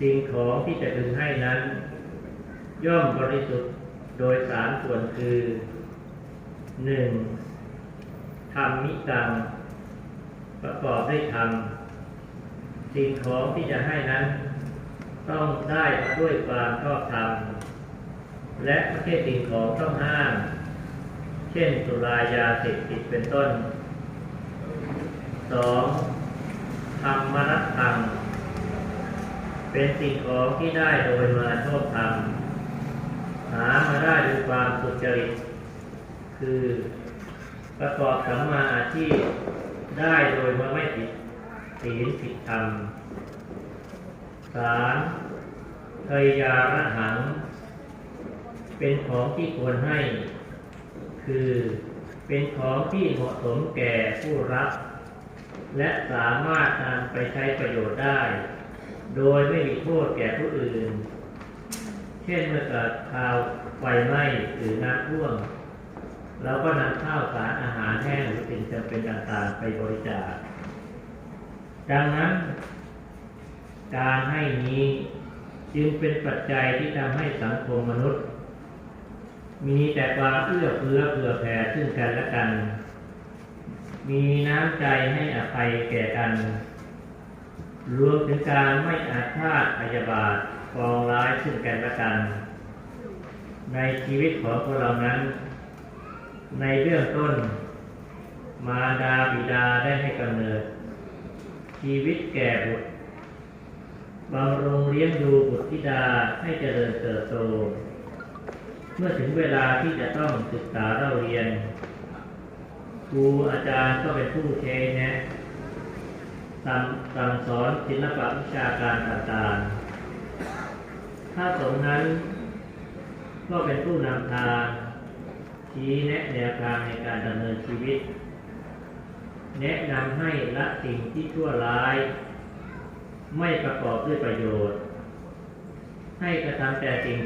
สิ่งของที่จะพึงให้นั้น ย่อมบริสุทธิ์โดยสารส่วนคือหนึ่งธรรมิกัง ประกอบด้วยธรรม สิ่งของที่จะให้นั้น ต้องได้มาด้วยความชอบธรรม และไม่ใช่สิ่งของต้องห้าม เช่นสุรายาเสพติดเป็นต้นสองธรรมนัตธรรม เป็นสิ่งของที่ได้โดยมาชอบธรรมหามาได้ด้วยความสุจริต คือประกอบสัมมาอาชีพได้โดยมาไม่ผิดศีลผิดธรรมสามเทยยาระหัง เป็นของที่ควรให้ คือเป็นของที่เหมาะสมแก่ผู้รับ และสามารถนำไปใช้ประโยชน์ได้ โดยไม่มีโทษแก่ผู้อื่น เช่นเมื่อเกิดข่าวไฟไหม้หรือน้ำท่วมเราก็นำข้าวสารอาหารแห้งหรือสิ่งจำเป็นต่างๆ ไปบริจาค ดังนั้น การให้นี้จึงเป็นปัจจัยที่ทำให้สังคมมนุษย์ มีแต่ความเอื้อเฟื้อเผื่อแผ่ซึ่งกันและกัน มีน้ำใจให้อภัยแก่กัน รวมถึงการไม่อาฆาตพยาบาทปองร้ายซึ่งกันและกัน ในชีวิตของพวกเรานั้น ในเรื่องต้น มาดาบิดาได้ให้กำเนิด ชีวิตแก่บุตรบำรุงเลี้ยงดูบุตรธิดาให้เจริญเติบโต เมื่อถึงเวลาที่จะต้องศึกษาเราเรียนครูอาจารย์ก็เป็นผู้เชแนะ สั่งสั่งสอนศิลปะวิชาการต่างๆ ถ้าสงนั้น ก็เป็นผู้นำทางชี้แนะแนวทางในการดำเนินชีวิต แนะนำให้ละสิ่งที่ชั่วร้าย ไม่ประกอบด้วยประโยชน์ ให้กระทำแต่สิ่ง